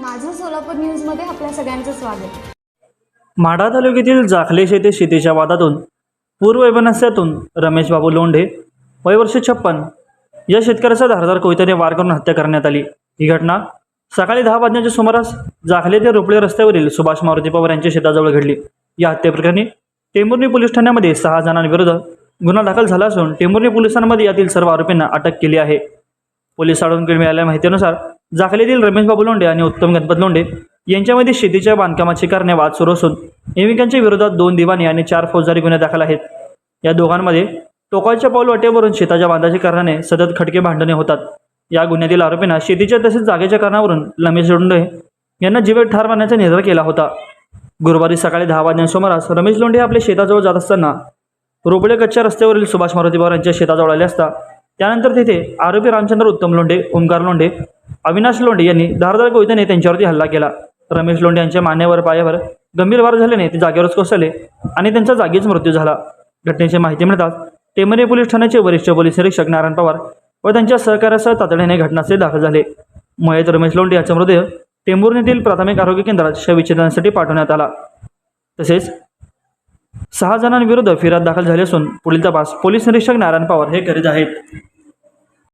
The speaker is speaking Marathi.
माझं सोलापूर न्यूजमध्ये आपल्या सगळ्यांचं स्वागत. माढा तालुक्यातील जाखले शेते शेतीच्या वादातून पूर्ववैमनस्यातून रमेश बाबू लोंढे वय वर्ष छप्पन या शेतकऱ्याचा धारदार कोयत्याने वार करून हत्या करण्यात आली. ही घटना सकाळी दहा वाजण्याच्या सुमारास जाखले ते रुपळे रस्त्यावरील सुभाष मारुती पवार यांच्या शेताजवळ घडली. या हत्येप्रकरणी टेंभुर्णी पोलीस ठाण्यामध्ये सहा जणांविरुद्ध गुन्हा दाखल झाला असून टेंभुर्णी पोलिसांमध्ये यातील सर्व आरोपींना अटक केली आहे. पोलिसांकडून मिळालेल्या माहितीनुसार जाखलेतील रमेश बाबू लोंढे आणि उत्तम गणपत लोंढे यांच्यामध्ये शेतीच्या बांधकामाची कारणे वाद सुरू असून एकमेकांच्या विरोधात दोन दिवाणी आणि चार फौजदारी गुन्हे दाखल आहेत. या दोघांमध्ये टोकाच्या पाऊल वाटेवरून शेताच्या बांधाच्या कारणाने सतत खटके भांडणे होतात. या गुन्ह्यातील आरोपींना शेतीच्या तसेच जागेच्या कारणावरून रमेश लोंढे यांना जीवे ठार मारण्याचा निर्धार केला होता. गुरुवारी सकाळी दहा वाजण्याच्या सुमारास रमेश लोंढे आपल्या शेताजवळ जात असताना रोपडे कच्च्या रस्त्यावरील सुभाष मारुती पवार यांच्या शेताजवळ आले असता त्यानंतर तिथे आरोपी रामचंद्र उत्तम लोंढे ओंकार लोंढे अविनाश लोंढे यांनी धारदार कवितेने त्यांच्यावरती हल्ला केला. रमेश लोंढे यांच्या मानेवर पायावर गंभीर वार झाल्याने ते जागेवरच कोसळले आणि त्यांचा जागीच मृत्यू झाला. घटनेची माहिती मिळताच टेमरे पोलीस ठाण्याचे वरिष्ठ पोलीस निरीक्षक नारायण पवार व त्यांच्या सहकार्यासह तातडीने घटनास्थळी दाखल झाले. मयत रमेश लोंढे याचा मृतदेह टेंभुर्णी येथील प्राथमिक आरोग्य केंद्रात शवविच्छेदनासाठी पाठवण्यात आला. तसेच सहा जणांविरुद्ध फिर्याद दाखल झाली असून पुढील तपास पोलीस निरीक्षक नारायण पवार हे करीत आहेत.